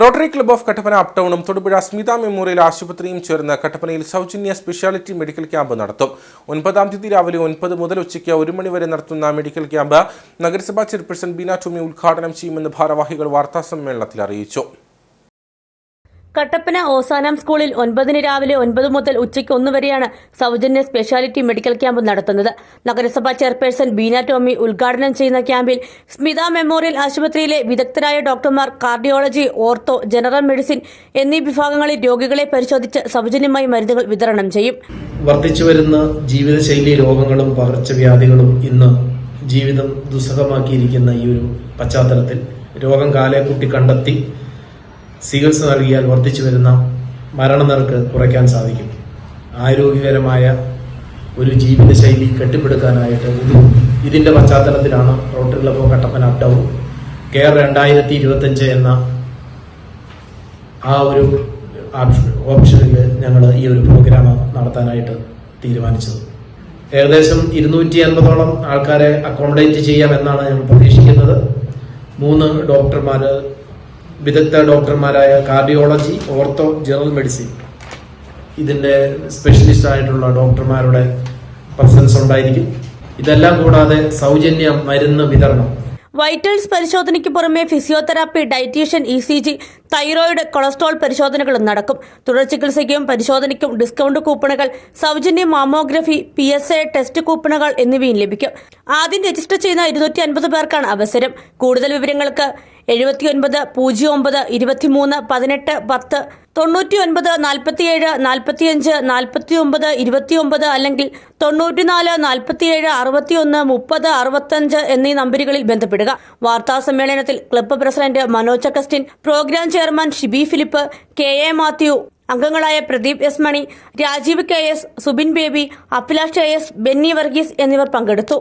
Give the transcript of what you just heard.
Rotary club of Kattappana up ടൗണും Thodupuzha Smitha memorial ആശുപത്രിയും ചേർന്ന് കട്ടപ്പനയിൽ സൗജന്യ സ്പെഷ്യാലിറ്റി മെഡിക്കൽ ക്യാമ്പ് നടത്തും. ഒൻപതാം തീയതി രാവിലെ ഒൻപത് മുതൽ ഉച്ചയ്ക്ക് ഒരു മണി വരെ നടത്തുന്ന മെഡിക്കൽ ക്യാമ്പ് നഗരസഭാ ചെയർപേഴ്സൺ ബീന ടോമി ഉദ്ഘാടനം ചെയ്യുമെന്ന് ഭാരവാഹികൾ വാർത്താ സമ്മേളനത്തിൽ അറിയിച്ചു. കട്ടപ്പന ഓസാനം സ്കൂളിൽ ഒൻപതിന് രാവിലെ ഒൻപത് മുതൽ ഉച്ചയ്ക്ക് ഒന്ന് വരെയാണ് സൗജന്യ സ്പെഷ്യാലിറ്റി മെഡിക്കൽ ക്യാമ്പ് നടത്തുന്നത്. നഗരസഭാ ചെയർപേഴ്സൺ ബീന ടോമി ഉദ്ഘാടനം ചെയ്യുന്ന ക്യാമ്പിൽ സ്മിത മെമ്മോറിയൽ ആശുപത്രിയിലെ വിദഗ്ധരായ ഡോക്ടർമാർ കാർഡിയോളജി ഓർത്തോ ജനറൽ മെഡിസിൻ എന്നീ വിഭാഗങ്ങളിൽ രോഗികളെ പരിശോധിച്ച് സൗജന്യമായി മരുന്നുകൾ വിതരണം ചെയ്യും. വർദ്ധിച്ചു വരുന്ന ജീവിതശൈലി രോഗങ്ങളും പകർച്ചവ്യാധികളും ഇന്ന് ജീവിതം ദുസ്സഹമാക്കിയിരിക്കുന്ന ഈ ഒരു പശ്ചാത്തലത്തിൽ രോഗം കാലേക്കുട്ടി കണ്ടെത്തി ചികിത്സ നൽകിയാൽ വർദ്ധിച്ചു വരുന്ന മരണനിരക്ക് കുറയ്ക്കാൻ സാധിക്കും. ആരോഗ്യകരമായ ഒരു ജീവിതശൈലി കെട്ടിപ്പടുക്കാനായിട്ട് ഇത് ഇതിന്റെ പശ്ചാത്തലത്തിലാണ് Rotary club Kattappana up town care രണ്ടായിരത്തി ഇരുപത്തഞ്ച് എന്ന ആ ഒരു ഓപ്ഷനിൽ ഞങ്ങൾ ഈ ഒരു പ്രോഗ്രാം നടത്താനായിട്ട് തീരുമാനിച്ചത്. ഏകദേശം ഇരുന്നൂറ്റി അൻപതോളം ആൾക്കാരെ അക്കോമഡേറ്റ് ചെയ്യാമെന്നാണ് ഞങ്ങൾ പ്രതീക്ഷിക്കുന്നത്. മൂന്ന് ഡോക്ടർമാർ വിദഗ്ധ ഡോക്ടർമാരായ കാർഡിയോളജി ഓർത്തോ ജനറൽ മെഡിസിൻ ഇതിന്റെ സ്പെഷ്യലിസ്റ്റ് ആയിട്ടുള്ള ഡോക്ടർമാരുടെ പ്രസൻസ് ഉണ്ടായിരിക്കും. ഇതെല്ലാം കൂടാതെ സൗജന്യ മരുന്ന് വിതരണം. വൈറ്റൽസ് പരിശോധനയ്ക്ക് പുറമെ physiotherapy dietician E C G thyroid cholesterol പരിശോധനകളും നടക്കും. തുടർ ചികിത്സയ്ക്കും പരിശോധനയ്ക്കും ഡിസ്കൗണ്ട് കൂപ്പണുകൾ സൗജന്യ mammography P S A test കൂപ്പണുകൾ എന്നിവയും ലഭിക്കും. ആദ്യം രജിസ്റ്റർ ചെയ്യുന്ന ഇരുന്നൂറ്റി അൻപത് പേർക്കാണ് അവസരം. കൂടുതൽ വിവരങ്ങൾക്ക് എഴുപത്തിയൊൻപത് പൂജ്യം ഒമ്പത് ഇരുപത്തിമൂന്ന് പതിനെട്ട് പത്ത് തൊണ്ണൂറ്റി ഒൻപത് നാൽപ്പത്തിയേഴ് നാൽപ്പത്തിയഞ്ച് നാൽപ്പത്തി ഒമ്പത് ഇരുപത്തിയൊമ്പത് അല്ലെങ്കിൽ തൊണ്ണൂറ്റിനാല് നാൽപ്പത്തിയേഴ് അറുപത്തിയൊന്ന് മുപ്പത് അറുപത്തഞ്ച് എന്നീ നമ്പറുകളിൽ ബന്ധപ്പെടുക. വാർത്താ സമ്മേളനത്തിൽ club president Manoj Augustine programme chairman Shibi Philip K A Mathew അംഗങ്ങളായ Pradeep S Mani Rajeev K S Subin Baby Abhilash A S Benny Varghese എന്നിവർ പങ്കെടുത്തു.